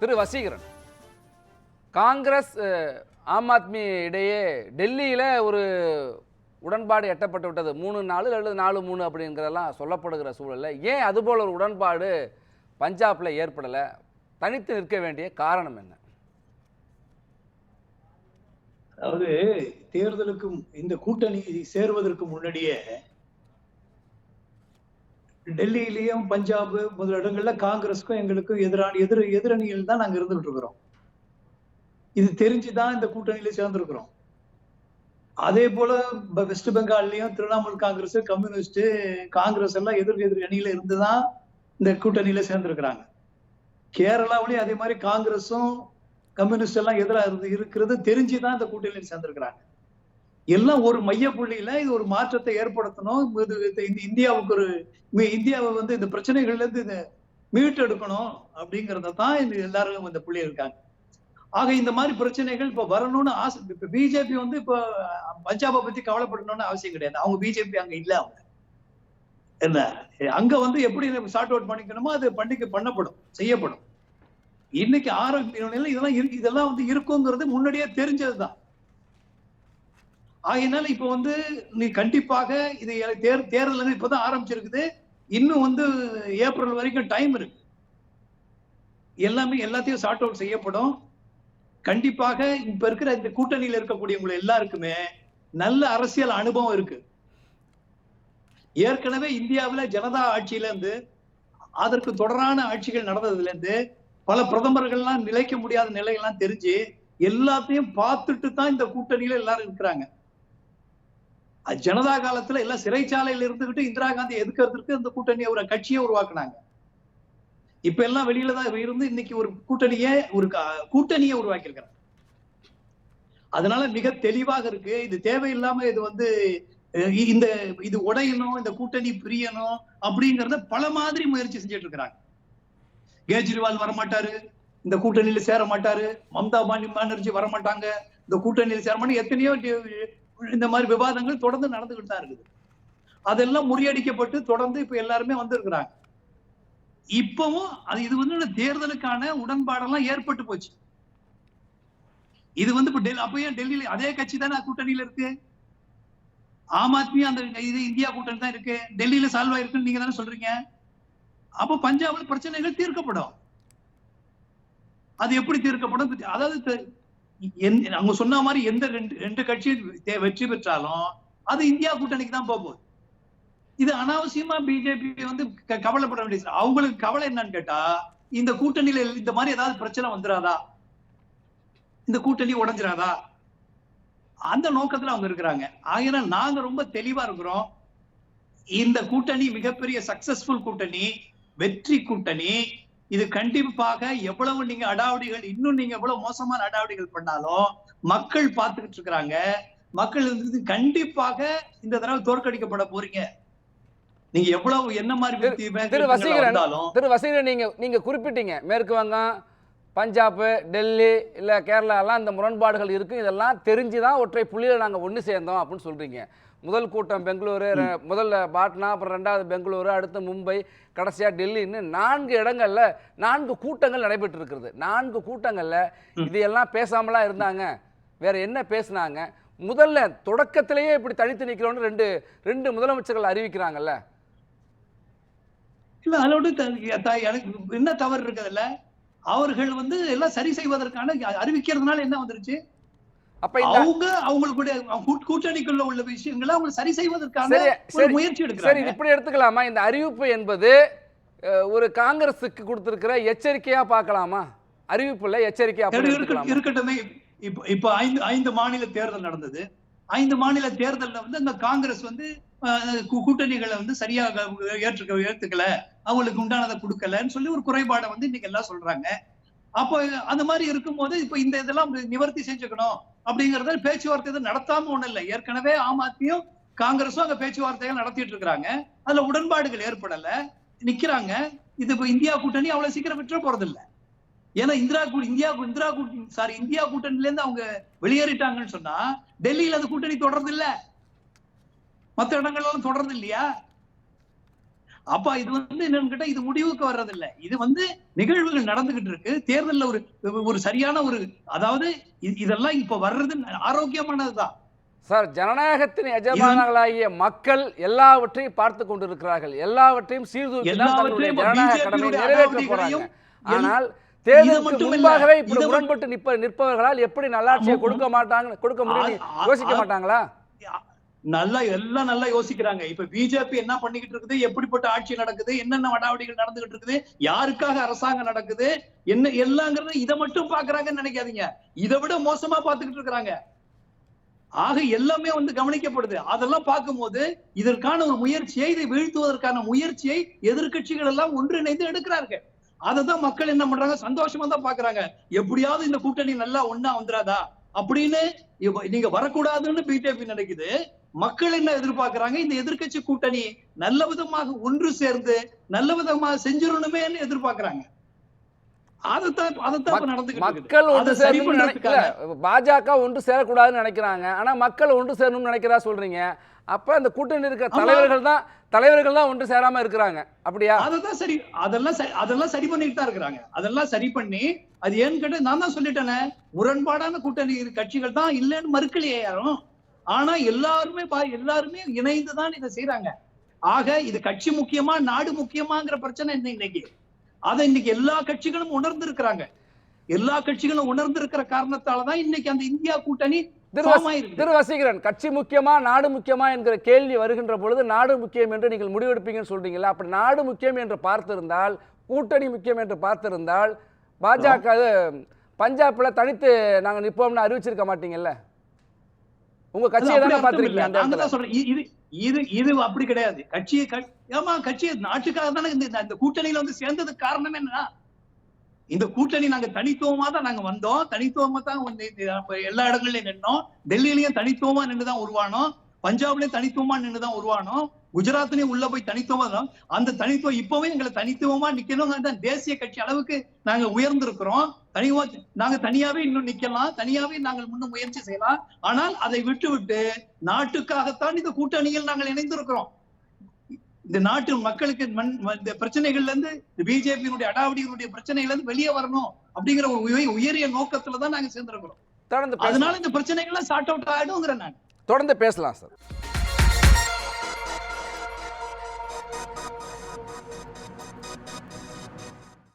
திரு வசீகரன். காங்கிரஸ் ஆம் ஆத்மி இடையே டெல்லியில் ஒரு உடன்பாடு எட்டப்பட்டு விட்டது. மூணு நாலு அல்லது நாலு மூணு அப்படிங்கிறதெல்லாம் சொல்லப்படுகிற சூழல்ல ஏன் அதுபோல் ஒரு உடன்பாடு பஞ்சாப்ல ஏற்படலை? தனித்து நிற்க வேண்டிய காரணம் என்ன? அதாவது தேர்தலுக்கும் இந்த கூட்டணி சேருவதற்கு முன்னாடியே டெல்லியிலயும் பஞ்சாப் முதல் இடங்கள்ல காங்கிரஸுக்கும் எங்களுக்கும் எதிரான எதிர் எதிரணியில் தான் நாங்க இருந்துகிட்டு இருக்கிறோம். இது தெரிஞ்சுதான் இந்த கூட்டணியில சேர்ந்திருக்கிறோம். அதே போல வெஸ்ட் பெங்கால்லையும் திரிணாமுல் காங்கிரஸ் கம்யூனிஸ்ட் காங்கிரஸ் எல்லாம் எதிர் எதிர் அணியில இருந்துதான் இந்த கூட்டணியில சேர்ந்திருக்கிறாங்க. கேரளாவிலயும் அதே மாதிரி காங்கிரஸும் கம்யூனிஸ்ட் எல்லாம் எதிராக இருந்து இருக்கிறது தெரிஞ்சுதான் இந்த கூட்டணியில் சேர்ந்திருக்கிறாங்க. எல்லாம் ஒரு மைய புள்ளியில இது ஒரு மாற்றத்தை ஏற்படுத்தணும். இது இந்த இந்தியாவுக்கு ஒரு இந்தியாவை வந்து இந்த பிரச்சனைகள்ல இருந்து இதை மீட்டெடுக்கணும் அப்படிங்கறத தான் இந்த எல்லாரும் இந்த புள்ளி இருக்காங்க. ஆக இந்த மாதிரி பிரச்சனைகள் இப்ப வரணும்னு ஆசை இப்ப பிஜேபி வந்து இப்ப பஞ்சாபை பத்தி கவலைப்படணும்னு அவசியம் கிடையாது. அவங்க பிஜேபி அங்க இல்ல அவங்க. என்ன? அங்க வந்து எப்படி சார்ட் அவுட் பண்ணிக்கணுமோ அது பண்ணிக்க பண்ணப்படும் செய்யப்படும். இன்னைக்கு ஆரோக்கிய இதெல்லாம் இருக்கு இதெல்லாம் வந்து இருக்குங்கிறது முன்னாடியே தெரிஞ்சதுதான். ஆகையினால இப்ப வந்து நீ கண்டிப்பாக இது தேர் தேர்தல் இப்பதான் ஆரம்பிச்சிருக்குது. இன்னும் வந்து ஏப்ரல் வரைக்கும் டைம் இருக்கு. எல்லாமே எல்லாத்தையும் சார்ட் அவுட் செய்யப்படும். கண்டிப்பாக இப்ப இருக்கிற இந்த கூட்டணியில் இருக்கக்கூடியவங்க எல்லாருக்குமே நல்ல அரசியல் அனுபவம் இருக்கு. ஏற்கனவே இந்தியாவில் ஜனதா ஆட்சியில இருந்து அதற்கு தொடரான ஆட்சிகள் நடந்ததுல இருந்து பல பிரதமர்கள்லாம் நிலைக்க முடியாத நிலைகள்லாம் தெரிஞ்சு எல்லாத்தையும் பார்த்துட்டு தான் இந்த கூட்டணியில எல்லாரும் இருக்கிறாங்க. ஜனதா காலத்துல எல்லாம் சிறைச்சாலையில இருந்துகிட்டு இந்திரா காந்தி எதுக்கிறதுக்கு இந்த கூட்டணியை ஒரு கட்சியை உருவாக்குனாங்க. இப்ப எல்லாம் வெளியில தான் இருந்து இன்னைக்கு ஒரு கூட்டணியே ஒரு கூட்டணியை உருவாக்கியிருக்கிறாங்க. அதனால மிக தெளிவாக இருக்கு. இது தேவையில்லாம இது வந்து இந்த இது உடையணும் இந்த கூட்டணி பிரியணும் அப்படிங்கறத பல மாதிரி முயற்சி செஞ்சுட்டு இருக்கிறாங்க கேஜ்ரிவால் வரமாட்டாரு. இந்த கூட்டணியில சேர மாட்டாரு மம்தா பானி- பானர்ஜி வரமாட்டாங்க. இந்த கூட்டணியில சேர மாட்டாங்க எத்தனையோ இந்த மாதிரி விவாதங்கள் தொடர்ந்து நடந்துகிட்டு தான் இருக்குது. அதெல்லாம் முறியடிக்கப்பட்டு தொடர்ந்து இப்ப எல்லாருமே வந்திருக்கிறாங்க. இப்பவும் அது இது வந்து தேர்தலுக்கான உடன்பாடெல்லாம் ஏற்பட்டு போச்சு. இது வந்து இப்ப டெல்லி அப்பயும் டெல்லியில அதே கட்சி தானே கூட்டணியில இருக்கு? ஆம் ஆத்மி அந்த இது இந்தியா கூட்டணி தான் இருக்கு. டெல்லியில சால்வ் ஆயிருக்குன்னு நீங்க தானே சொல்றீங்க? அப்ப பஞ்சாப்ல பிரச்சனைகள் தீர்க்கப்படும். அது எப்படி தீர்க்கப்படும்? அதாவது அவங்க சொன்ன மாதிரி எந்த ரெண்டு ரெண்டு கட்சி தே- வெற்றி பெற்றாலும் அது இந்தியா கூட்டணிக்கு தான் போக போகுது. இது அனாவசியமா பிஜேபி வந்து கவலைப்பட வேண்டிய விஷயம். அவங்களுக்கு கவலை என்னன்னு கேட்டா இந்த கூட்டணியில இந்த மாதிரி ஏதாவது பிரச்சனை வந்துராதா? இந்த கூட்டணி உடைஞ்சிராதா? அந்த நோக்கத்துல அவங்க இருக்கிறாங்க. ஆகினால் நாங்க ரொம்ப தெளிவா இருக்கிறோம். இந்த கூட்டணி மிகப்பெரிய சக்சஸ்ஃபுல் கூட்டணி வெற்றி கூட்டணி இது கண்டிப்பாக எவ்வளவு நீங்க அடாவடிகள் இன்னும் நீங்க எவ்வளவு மோசமான அடாவடிகள் பண்ணாலும் மக்கள் பார்த்துக்கிட்டு இருக்கிறாங்க. மக்கள் கண்டிப்பாக இந்த தடவை தோற்கடிக்கப்பட போறீங்க. நீங்க எவ்வளவு என்ன மாதிரி திரு- வசீகரன் திரு வசீகரன் நீங்க நீங்க குறிப்பிட்டீங்க. மேற்கு வங்கம் பஞ்சாப் டெல்லி இல்ல கேரளாலாம் இந்த முரண்பாடுகள் இருக்கு. இதெல்லாம் தெரிஞ்சு தான் ஒற்றை புள்ளியில நாங்க ஒன்று சேர்ந்தோம் அப்படின்னு சொல்றீங்க. முதல் கூட்டம் பெங்களூரு முதல்ல பாட்னா அப்புறம் ரெண்டாவது பெங்களூரு அடுத்து மும்பை கடைசியா டெல்லின்னு நான்கு இடங்கள்ல நான்கு கூட்டங்கள் நடைபெற்று இருக்கிறது நான்கு கூட்டங்கள்ல. இதையெல்லாம் பேசாமலாம் இருந்தாங்க. வேற என்ன பேசுனாங்க? முதல்ல தொடக்கத்திலேயே இப்படி தனித்து நிக்கிறோம்னு ரெண்டு ரெண்டு முதலமைச்சர்கள் அறிவிக்கிறாங்கல்ல. இல்ல அதோட எனக்கு என்ன தவறு இருக்குதுல்ல? அவர்கள் வந்து எல்லாம் சரி செய்வதற்கான அறிவிக்கிறதுனால என்ன வந்துருச்சு? அப்ப அவங்க அவங்களுடைய கூட்டணிக்குள்ள உள்ள விஷயங்களை அவங்க சரி செய்வதற்கான சரி, சரி, முயற்சி சரி எடுக்கிறாங்க. இது இப்படி எடுத்துக்கலாமா? இந்த அறிவிப்பு என்பது ஒரு காங்கிரஸுக்கு கொடுத்திருக்கிற எச்சரிக்கையா பார்க்கலாமா? அறிவிப்புல எச்சரிக்கையா இருக்கட்டுமே இப்ப இப்ப ஐந்து ஐந்து மாநில தேர்தல் நடந்தது. ஐந்து மாநில தேர்தல்ல வந்து அந்த காங்கிரஸ் வந்து கூட்டணிகளை வந்து சரியாக ஏற்றுக்க ஏத்துக்கல. அவங்களுக்கு உண்டானதை கொடுக்கலன்னு சொல்லி ஒரு குறைபாடை வந்து இன்னைக்கு எல்லாம் சொல்றாங்க. அப்போ அந்த மாதிரி இருக்கும்போது இப்ப இந்த இதெல்லாம் நிவர்த்தி செஞ்சுக்கணும். அப்படிங்கறத பேச்சுவார்த்தை நடத்தாம ஒண்ணு இல்லை. ஏற்கனவே ஆம் ஆத்மியும் காங்கிரஸும் அங்க பேச்சுவார்த்தைகள் நடத்திட்டு இருக்காங்க. அதுல உடன்பாடுகள் ஏற்படல. நிக்கிறாங்க. இது இப்ப இந்தியா கூட்டணி அவ்வளவு சீக்கிரம் விட்டுற போறது இல்ல. ஏன்னா இந்திரா இந்தியா இந்திரா கூட்டணி சாரி இந்தியா கூட்டணில இருந்து அவங்க வெளியேறிட்டாங்கன்னு சொன்னா டெல்லியில அந்த கூட்டணி தொடர்றது இல்ல. மத்த இடங்கள்லாம் தொடர்றது இல்லையா? அப்ப இது வந்து என்னன்னு கேட்டா இது முடிவுக்கு வர்றதில்ல. இது வந்து நிகழ்வுகள் நடந்துகிட்டு இருக்கு. தேர்தல்ல ஒரு ஒரு சரியான ஒரு அதாவது இதெல்லாம் இப்ப வர்றது ஆரோக்கியமானதுதான் சார் ஜனநாயகத்தின் எஜமானர்களாகிய மக்கள் எல்லாவற்றையும் பார்த்து கொண்டிருக்கிறார்கள். எல்லாவற்றையும் சீர்தூக்கி ஆனால் தேர்தலுக்கு முன்பாகவே இப்படி முரண்பட்டு நிற்ப நிற்பவர்களால் எப்படி நல்லாட்சியை. கொடுக்க மாட்டாங்க கொடுக்க முடியும் யோசிக்க மாட்டாங்களா? நல்லா எல்லாம் நல்லா யோசிக்கிறாங்க. இப்ப பிஜேபி என்ன பண்ணிக்கிட்டு இருக்குது? எப்படிப்பட்ட ஆட்சி நடக்குது? என்னென்ன நடவடிக்கைகள் நடந்துகிட்டு இருக்குது? யாருக்காக அரசாங்கம் நடக்குது? என்ன எல்லாங்கிறது இதை மட்டும் பாக்குறாங்கன்னு நினைக்காதீங்க. இதை விட மோசமா பாத்துக்கிட்டு இருக்கிறாங்க. ஆக எல்லாமே வந்து கவனிக்கப்படுது. அதெல்லாம் பார்க்கும்போது இதற்கான ஒரு முயற்சியை இதை வீழ்த்துவதற்கான முயற்சியை எதிர்கட்சிகள் எல்லாம் ஒன்றிணைந்து எடுக்கிறார்கள். அததான் மக்கள் என்ன பண்றாங்க? சந்தோஷமா தான் பாக்குறாங்க எப்படியாவது இந்த கூட்டணி நல்லா ஒண்ணா வந்துடாதா அப்படின்னு நீங்க வரக்கூடாதுன்னு பிஜேபி நினைக்குது. மக்கள் என்ன எதிர்பார்க்கறாங்க? இந்த எதிர்க்கட்சி கூட்டணி நல்ல விதமாக ஒன்று சேர்ந்து நல்ல விதமாக செஞ்சிடணுமேன்னு எதிர்பார்க்கறாங்க. மக்கள் ஒன்று அதை சரி சேரணும்னு நினைக்கல பண்றதுக்காக பாஜக ஒன்று சேரக்கூடாதுன்னு நினைக்கிறாங்க. ஆனா மக்கள் ஒன்று சேரணும்னு நினைக்கிறா சொல்றீங்க. அப்ப அந்த கூட்டணி இருக்கிற ஆமா. தலைவர்கள் தான் தலைவர்கள் தான் ஒன்று சேராம இருக்கிறாங்க. அப்படியா? அதெல்லாம் சரி அதெல்லாம் அதெல்லாம் சரி பண்ணிட்டு தான் இருக்கிறாங்க. அதெல்லாம் சரி பண்ணி அது ஏன்னு கேட்டு நான் தான் சொல்லிட்டேனே முரண்பாடான கூட்டணி கட்சிகள் தான் இல்லைன்னு மறுக்கலையே யாரும். ஆனா எல்லாருமே பா- எல்லாருமே இணைந்து தான் இதை செய்யறாங்க ஆக இது கட்சி முக்கியமா நாடு முக்கியமாங்கிற பிரச்சனை என்ன இன்னைக்கு? அதை இன்னைக்கு எல்லா கட்சிகளும் உணர்ந்து இருக்கிறாங்க எல்லா கட்சிகளும் உணர்ந்து இருக்கிற காரணத்தால தான் இன்னைக்கு அந்த இந்தியா கூட்டணி திரு form வசி- ஆயிருக்கு. திரு வசீகரன் கட்சி முக்கியமா நாடு முக்கியமா என்கிற கேள்வி வருகின்ற பொழுது நாடு முக்கியம் என்று நீங்கள் முடிவெடுப்பீங்கன்னு சொல்றீங்களா அப்படி நாடு முக்கியம் என்று பார்த்திருந்தால் கூட்டணி முக்கியம் என்று பார்த்திருந்தால் பாஜக பஞ்சாப்ல தனித்து நாங்க நிப்போம்னு அறிவிச்சிருக்க மாட்டீங்கல்ல? உங்க கட்சியை தானே இல்ல. அந்த இடத்துல. தான் சொல்றேன். இது இது இது அப்படி கிடையாது. கட்சியை ஏமா கட்சியை நாட்டுக்காக தானே இந்த இந்த கூட்டணியில வந்து சேர்ந்ததுக்கு காரணம் என்ன இந்த கூட்டணி நாங்க தனித்துவமா தான் நாங்க வந்தோம். தனித்துவமா தான் எல்லா இடங்கள்லயும் நின்னோம். டெல்லியிலயும் தனித்துவமா நின்று தான் உருவானோம். பஞ்சாப்லயும் தனித்துவமா நின்று தான் உருவானோம். குஜராத்லயும் உள்ள போய் தனித்துவமா தான். அந்த தனித்துவம் இப்பவே எங்களை தனித்துவமா நிக்கணும் தான் தேசிய கட்சி அளவுக்கு நாங்க உயர்ந்திருக்கிறோம். தனிவா நாங்க தனியாவே இன்னும் நிக்கலாம். தனியாவே நாங்கள் முன்னும் முயற்சி செய்யலாம். ஆனால் அதை விட்டு விட்டு நாட்டுக்காகத்தான் இந்த கூட்டணியில் நாங்கள் இணைந்திருக்கிறோம். இந்த நாட்டு மக்களுக்கு மண் இந்த பிரச்சனைகள்ல இருந்து பிஜேபியினுடைய அடாவடியினுடைய பிரச்சனைகள்ல இருந்து வெளியே வரணும் அப்படிங்கிற ஒரு உய- உயரிய நோக்கத்துல தான் நாங்க சேர்ந்திருக்கிறோம். அதனால இந்த பிரச்சனைகள்லாம் சார்ட் அவுட் ஆயிடுங்கிற நான். தொடர்ந்து பேசலாம் சார்.